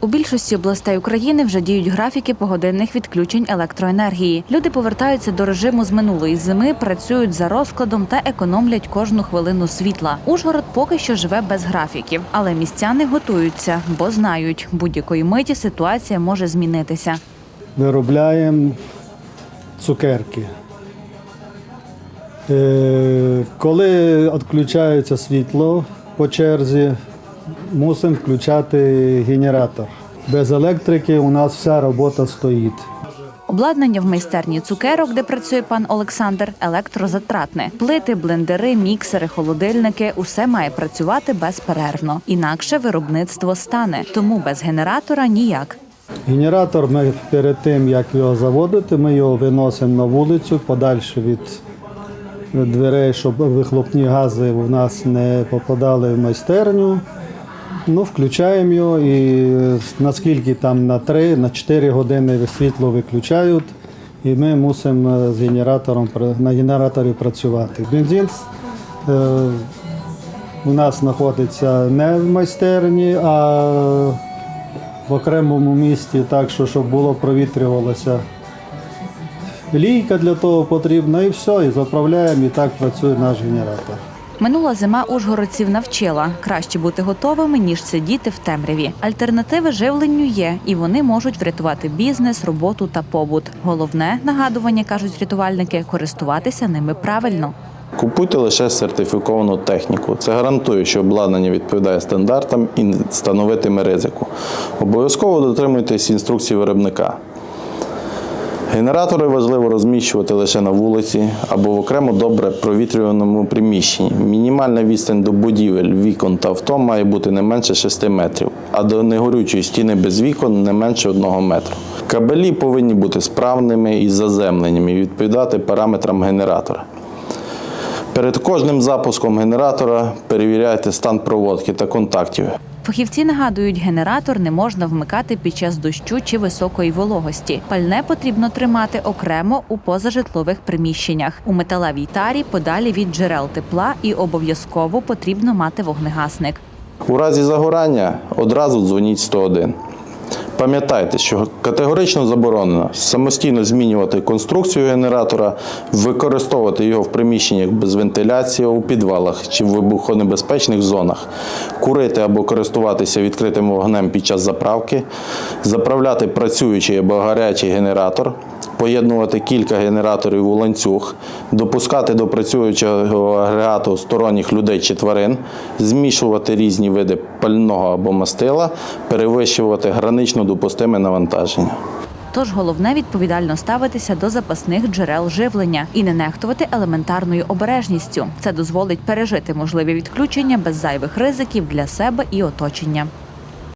У більшості областей України вже діють графіки погодинних відключень електроенергії. Люди повертаються до режиму з минулої зими, працюють за розкладом та економлять кожну хвилину світла. Ужгород поки що живе без графіків, але містяни готуються, бо знають, будь-якої миті ситуація може змінитися. виробляємо цукерки. Е, Коли відключається світло по черзі, мусимо включати генератор. Без електрики у нас вся робота стоїть. Обладнання в майстерні цукерок, де працює пан Олександр, електрозатратне. Плити, блендери, міксери, холодильники усе має працювати безперервно. Інакше виробництво стане. Тому без генератора ніяк. Генератор ми перед тим, як його заводити, ми його виносимо на вулицю подальше від дверей, щоб вихлопні гази у нас не попадали в майстерню. Ну, включаємо його і наскільки там на 3, на 4 години світло виключають, і ми мусимо з генератором на генераторі працювати. Бензин е, у нас знаходиться не в майстерні, а в окремому місті, так що щоб було провітрювалося. Лійка для того потрібна і все, і заправляємо, і так працює наш генератор. Минула зима ужгородців навчила краще бути готовими ніж сидіти в темряві. Альтернативи живленню є, і вони можуть врятувати бізнес, роботу та побут. Головне нагадування кажуть рятувальники користуватися ними правильно. Купуйте лише сертифіковану техніку. Це гарантує, що обладнання відповідає стандартам і становитиме ризику. Обов'язково дотримуйтесь інструкцій виробника. Генератори важливо розміщувати лише на вулиці або в окремо добре провітрюваному приміщенні. Мінімальна відстань до будівель, вікон та авто має бути не менше 6 метрів, а до негорючої стіни без вікон не менше 1 метру. Кабелі повинні бути справними і заземленими і відповідати параметрам генератора. Перед кожним запуском генератора перевіряйте стан проводки та контактів. Фахівці нагадують, генератор не можна вмикати під час дощу чи високої вологості. Пальне потрібно тримати окремо у позажитлових приміщеннях у металевій тарі подалі від джерел тепла і обов'язково потрібно мати вогнегасник. У разі загорання одразу дзвоніть 101. Пам'ятайте, що категорично заборонено самостійно змінювати конструкцію генератора, використовувати його в приміщеннях без вентиляції, у підвалах чи в вибухонебезпечних зонах, курити або користуватися відкритим вогнем під час заправки, заправляти працюючий або гарячий генератор, поєднувати кілька генераторів у ланцюг, допускати до працюючого агрегату сторонніх людей чи тварин, змішувати різні види пального або мастила, перевищувати гранично допустиме навантаження. Тож головне відповідально ставитися до запасних джерел живлення і не нехтувати елементарною обережністю. Це дозволить пережити можливі відключення без зайвих ризиків для себе і оточення.